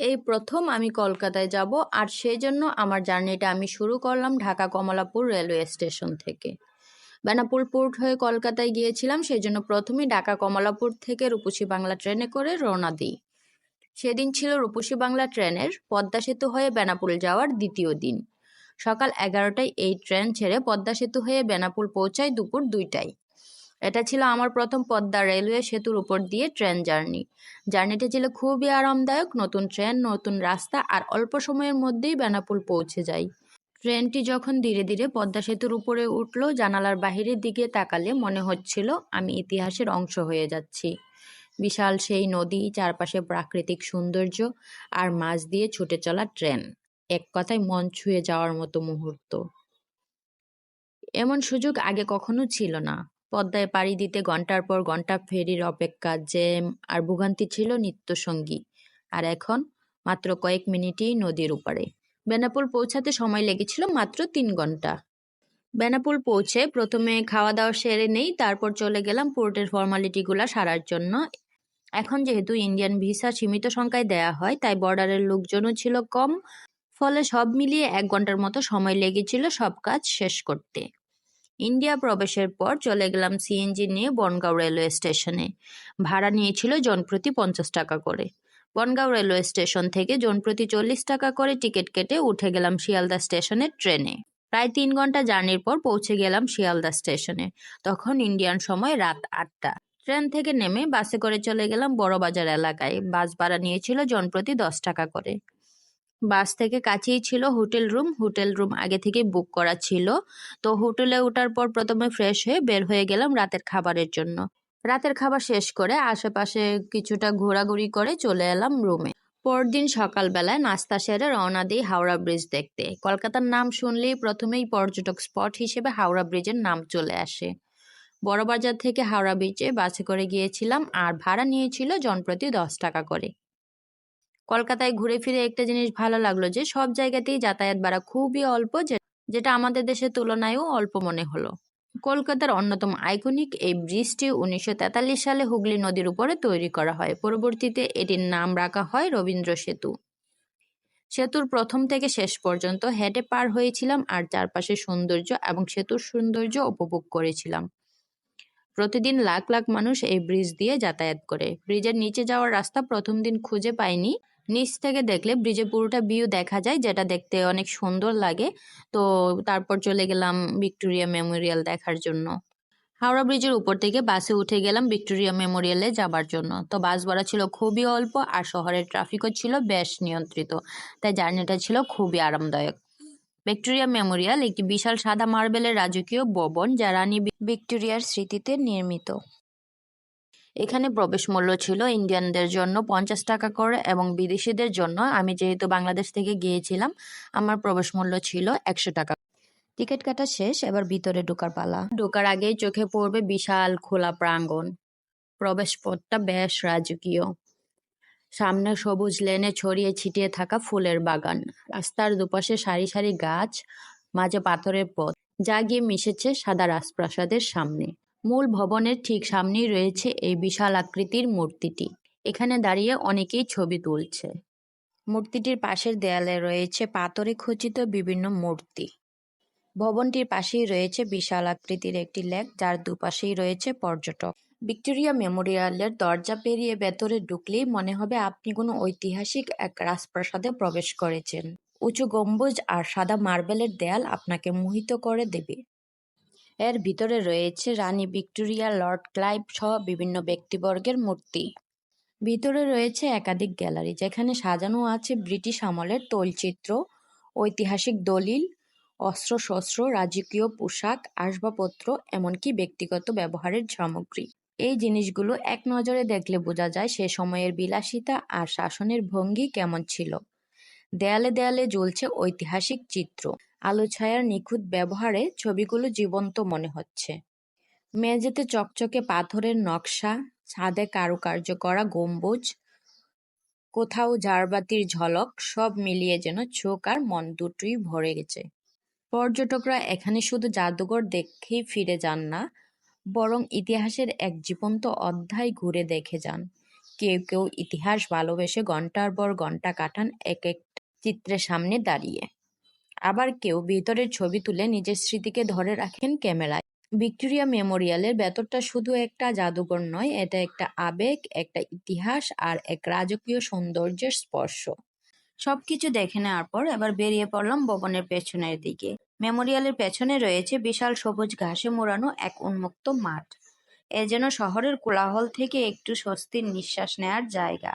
এই প্রথম আমি কলকাতায় যাব আর সেই জন্য আমার জার্নিটা আমি শুরু করলাম ঢাকা কমলাপুর রেলওয়ে স্টেশন থেকে। বেনাপুর পোর্ট হয়ে কলকাতায় গিয়েছিলাম সেই জন্য প্রথমে ঢাকা কমলাপুর থেকে রূপসী বাংলা ট্রেনে করে রওনা দিই। সেদিন ছিল রূপসী বাংলা ট্রেনের পদ্মা সেতু হয়ে বেনাপুল যাওয়ার দ্বিতীয় দিন। সকাল এগারোটায় এই ট্রেন ছেড়ে পদ্মা সেতু হয়ে বেনাপুল পৌঁছায় দুপুর দুইটায়। এটা ছিল আমার প্রথম পদ্মা রেলওয়ে সেতুর উপর দিয়ে ট্রেন জার্নি। জার্নিটা ছিল খুবই আরামদায়ক, নতুন ট্রেন, নতুন রাস্তা আর অল্প সময়ের মধ্যেই বেনাপুল পৌঁছে যাই। ট্রেনটি যখন ধীরে ধীরে পদ্মা সেতুর উপরে উঠল, জানালার বাহিরের দিকে তাকালে মনে হচ্ছিল আমি ইতিহাসের অংশ হয়ে যাচ্ছি। বিশাল সেই নদী, চারপাশে প্রাকৃতিক সৌন্দর্য আর মাছ দিয়ে ছুটে চলা ট্রেন, এক কথায় মন ছুঁয়ে যাওয়ার মতো মুহূর্ত। এমন সুযোগ আগে কখনো ছিল না। পদ্মায় পাড়ি দিতে ঘণ্টার পর ঘণ্টা ফেরির অপেক্ষা জ্যাম আর ভোগান্তি ছিল নিত্যসঙ্গী। আর এখন মাত্র কয়েক মিনিটই নদীর উপরে বেনাপুল পৌঁছাতে সময় লেগেছিল মাত্র তিন ঘণ্টা বেনাপুল পৌঁছে প্রথমে খাওয়া দাওয়া সেরে নেই, তারপর চলে গেলাম পোর্টের ফর্মালিটিগুলো সারার জন্য। এখন যেহেতু ইন্ডিয়ান ভিসা সীমিত সংখ্যায় দেয়া হয়, তাই বর্ডারের লোকজনও ছিল কম। ফলে সব মিলিয়ে এক ঘণ্টার মতো সময় লেগেছিল সব কাজ শেষ করতে। ইন্ডিয়া প্রবেশের পর চলে গেলাম সিএনজি নিয়ে বনগাঁও রেলওয়ে স্টেশনে। ভাড়া নিয়েছিল জনপ্রতি পঞ্চাশ টাকা করে। বনগাঁও রেলওয়ে স্টেশন থেকে জনপ্রতি চল্লিশ টাকা করে টিকিট কেটে উঠে গেলাম শিয়ালদা স্টেশনের ট্রেনে। প্রায় তিন ঘণ্টা জার্নির পর পৌঁছে গেলাম শিয়ালদা স্টেশনে, তখন ইন্ডিয়ান সময় রাত আটটা। ট্রেন থেকে নেমে বাসে করে চলে গেলাম বড়বাজার এলাকায়। বাস ভাড়া নিয়েছিল জনপ্রতি দশ টাকা করে। বাস থেকে কাছেই ছিল হোটেল রুম। হোটেল রুম আগে থেকে বুক করা ছিল। তো হোটেলে ওঠার পর প্রথমে ফ্রেশ হয়ে বের হয়ে গেলাম রাতের খাবারের জন্য। রাতের খাবার শেষ করে আশেপাশে কিছুটা ঘোরাঘুরি করে চলে এলাম রুমে। পরদিন সকালবেলায় নাস্তা সেরে রওনা দিই হাওড়া ব্রিজ দেখতে। কলকাতার নাম শুনলেই প্রথমেই পর্যটক স্পট হিসেবে হাওড়া ব্রিজের নাম চলে আসে। বড়বাজার থেকে হাওড়া ব্রিজে বাসে করে গিয়েছিলাম আর ভাড়া নিয়েছিল জনপ্রতি দশ টাকা করে। কলকাতায় ঘুরে ফিরে একটা জিনিস ভালো লাগল যে, সব জায়গাতেই যাতায়াত ভাড়া খুবই অল্প যেটা আমাদের দেশের তুলনায়ও অল্প মনে হলো। কলকাতার অন্যতম আইকনিক এই ব্রিজটি উনিশশো তেতাল্লিশ সালে হুগলি নদীর উপরে তৈরি করা হয়। পরবর্তীতে এটির নাম রাখা হয় রবীন্দ্র সেতু। সেতুর প্রথম থেকে শেষ পর্যন্ত হেঁটে পার হয়েছিলাম আর চারপাশের সৌন্দর্য এবং সেতুর সৌন্দর্য উপভোগ করেছিলাম। প্রতিদিন লাখ লাখ মানুষ এই ব্রিজ দিয়ে যাতায়াত করে। ব্রিজের নিচে যাওয়ার রাস্তা প্রথম দিন খুঁজে পাইনি নিচ থেকে দেখলে ব্রিজে পুরোটা ভিউ দেখা যায়, যেটা দেখতে অনেক সুন্দর লাগে। তো তারপর চলে গেলাম ভিক্টোরিয়া মেমোরিয়াল দেখার জন্য। হাওড়া ব্রিজের উপর থেকে বাসে উঠে গেলাম ভিক্টোরিয়া মেমোরিয়ালে যাবার জন্য। তো বাস ভাড়া ছিল খুবই অল্প আর শহরের ট্রাফিকও ছিল বেশ নিয়ন্ত্রিত। তাই জার্নিটা ছিল খুবই আরামদায়ক। ভিক্টোরিয়া মেমোরিয়াল একটি বিশাল সাদা মার্বেলের রাজকীয় ভবন যা রানী ভিক্টোরিয়ার স্মৃতিতে নির্মিত। এখানে প্রবেশ মূল্য ছিল ইন্ডিয়ানদের জন্য পঞ্চাশ টাকা করে এবং বিদেশিদের জন্য। আমি যেহেতু বাংলাদেশ থেকে গিয়েছিলাম, আমার প্রবেশ মূল্য ছিল একশো টাকা। টিকিট কাটা শেষ, এবার ভিতরে ঢোকার পালা। ঢোকার আগেই চোখে পড়বে বিশাল খোলা প্রাঙ্গণ। প্রবেশ পথটা বেশ রাজকীয়। সামনে সবুজ লেনে ছড়িয়ে ছিটিয়ে থাকা ফুলের বাগান। রাস্তার দুপাশে সারি সারি গাছ, মাঝে পাথরের পথ। যা গিয়ে মিশেছে সাদা রাজপ্রাসাদের সামনে। মূল ভবনের ঠিক সামনেই রয়েছে এই বিশাল আকৃতির মূর্তিটি। এখানে দাঁড়িয়ে অনেকেই ছবি তুলছে। মূর্তিটির পাশের দেয়ালে রয়েছে পাথরে খচিত বিভিন্ন মূর্তি। ভবনটির পাশেই রয়েছে বিশাল আকৃতির একটি লেক, যার দুপাশেই রয়েছে পর্যটক। ভিক্টোরিয়া মেমোরিয়ালের দরজা পেরিয়ে ভেতরে ঢুকলেই মনে হবে আপনি কোনো ঐতিহাসিক এক রাজপ্রাসাদে প্রবেশ করেছেন। উঁচু গম্বুজ আর সাদা মার্বেলের দেয়াল আপনাকে মোহিত করে দেবে। এর ভিতরে রয়েছে রানী ভিক্টোরিয়া, লর্ড ক্লাইভ সহ বিভিন্ন ব্যক্তিবর্গের মূর্তি। ভিতরে রয়েছে একাধিক গ্যালারি, যেখানে সাজানো আছে ব্রিটিশ আমলের তৈলচিত্র, ঐতিহাসিক দলিল, অস্ত্রশস্ত্র, রাজকীয় পোশাক, আসবাবপত্র, এমনকি ব্যক্তিগত ব্যবহারের সামগ্রী। এই জিনিসগুলো এক নজরে দেখলে বোঝা যায় সে সময়ের বিলাসিতা আর শাসনের ভঙ্গি কেমন ছিল। দেয়ালে দেয়ালে জ্বলছে ঐতিহাসিক চিত্র। আলো ছায়ার নিখুঁত ব্যবহারে ছবিগুলো জীবন্ত মনে হচ্ছে। মেঝেতে চকচকে পাথরের নকশা, ছাদে কারুকার্য করা গম্বুজ, কোথাও ঝাড়বাতির ঝলক, সব মিলিয়ে যেন চোখ আর মন দুটোই ভরে গেছে। পর্যটকরা এখানে শুধু জাদুঘর দেখেই ফিরে যান না, বরং ইতিহাসের এক জীবন্ত অধ্যায় ঘুরে দেখে যান। কেউ কেউ ইতিহাস ভালোবেসে ঘণ্টার পর ঘণ্টা কাটান এক এক চিত্রের সামনে দাঁড়িয়ে। আবার কেউ ভিতরের ছবি তুলে নিজের স্মৃতিকে ধরে রাখেন ক্যামেরায়। ভিক্টোরিয়া মেমোরিয়ালের ভেতরটা শুধু একটা জাদুঘর নয়, এটা একটা আবেগ, একটা ইতিহাস আর এক রাজকীয় সৌন্দর্যের স্পর্শ। সবকিছু দেখে নেওয়ার পর এবার বেরিয়ে পড়লাম ভবনের পেছনের দিকে। মেমোরিয়ালের পেছনে রয়েছে বিশাল সবুজ ঘাসে মোড়ানো এক উন্মুক্ত মাঠ। এ যেন শহরের কোলাহল থেকে একটু স্বস্তির নিঃশ্বাস নেওয়ার জায়গা।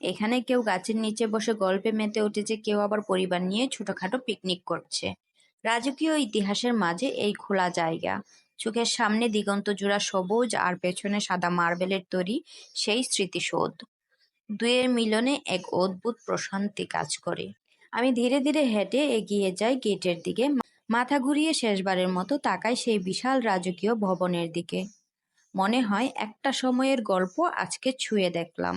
এখানে কেউ গাছের নিচে বসে গল্পে মেতে উঠেছে, কেউ আবার পরিবার নিয়ে ছোটখাটো পিকনিক করছে। রাজকীয় ইতিহাসের মাঝে এই খোলা জায়গা। চোখের সামনে দিগন্ত জোড়া সবুজ আর পেছনে সাদা মার্বেলের তৈরি সেই স্মৃতিসৌধ। দুয়ের মিলনে এক অদ্ভুত প্রশান্তি কাজ করে। আমি ধীরে ধীরে হেঁটে এগিয়ে যাই গেটের দিকে। মাথা ঘুরিয়ে শেষবারের মতো তাকাই সেই বিশাল রাজকীয় ভবনের দিকে। মনে হয় একটা সময়ের গল্প আজকে ছুঁয়ে দেখলাম।